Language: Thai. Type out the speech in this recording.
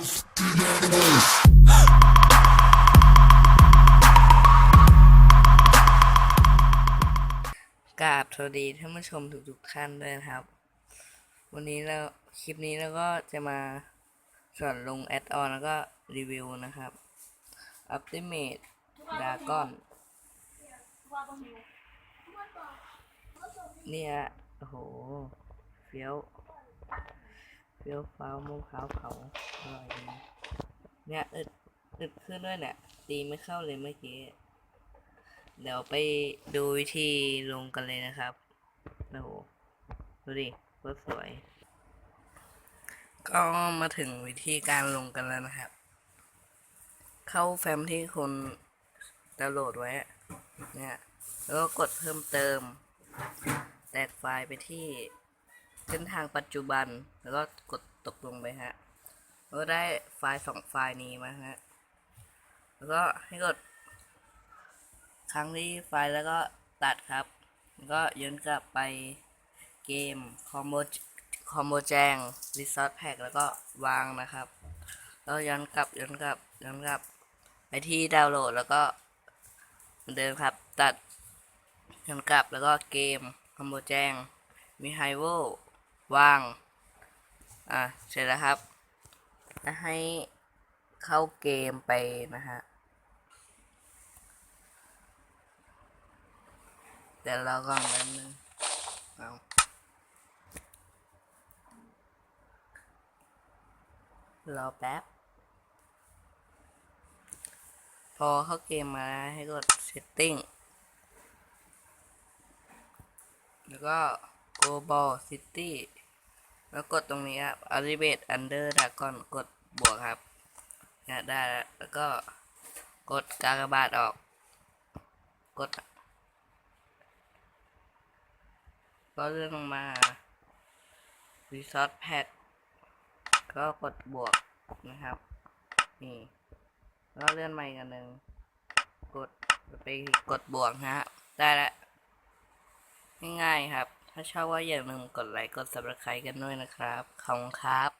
กราบสวัสดีท่านผู้ชมทุกๆท่านด้วยนะครับ วันนี้เราคลิปนี้เราก็จะมาสอนลงแอดออนแล้วก็รีวิวนะครับ Optimate Dragon เนี่ยโอ้โหเฟี้ยว เฟี้ยวฟ้าวมะพร้าวเผาอร่อยดีเนี่ยอึดอึดขึ้นด้วยเนี่ย ตีไม่เข้าเลยเมื่อกี้ เดี๋ยวไปดูวิธีลงกันเลยนะครับโอ้โหดูดิโคตรสวย ก็มาถึงวิธีการลงกันแล้วนะครับ เข้าแฟ้มที่คุณดาวน์โหลดไว้ เนี่ย แล้วก็กดเพิ่มเติม แตกไฟล์ไปที่ เส้นทางปัจจุบัน แล้วก็กดตกลงไปฮะ แล้วก็ได้ไฟล์สองไฟล์นี้มาฮะ แล้วก็ให้กดครั้งที่ไฟล์แล้วก็ตัดครับ แล้วก็ย้อนกลับไปเกมคอมโบคอมโบแจงรีซอสแพ็กแล้วก็วางนะครับ แล้วย้อนกลับย้อนกลับย้อนกลับ ไปที่ดาวน์โหลดแล้วก็เหมือนเดิมครับ ตัดย้อนกลับแล้วก็เกมคอมโบแจงมีไฮโว วาง อะ เสร็จแล้วครับ จะให้เข้าเกมไปนะฮะเดี๋ยวเราก่อนแป๊บนึงเอารอแป๊บ พอเข้าเกมมาให้กด setting แล้วก็ global city แล้วกดตรงนี้ครับ elevate under dragon กดบวกครับเนี่ยได้แล้วแล้วก็กดกากบาทออก กด ก็เลื่อนลงมา Resource Pack ก็กดบวกนะครับ นี่ก็เลื่อนใหม่กันหนึ่งกดไปกดบวกนะฮะได้แล้วง่ายๆครับ ถ้าชอบว่าอย่าลืมกดไลค์กด subscribe กันด้วยนะครับ ขอบคุณครับ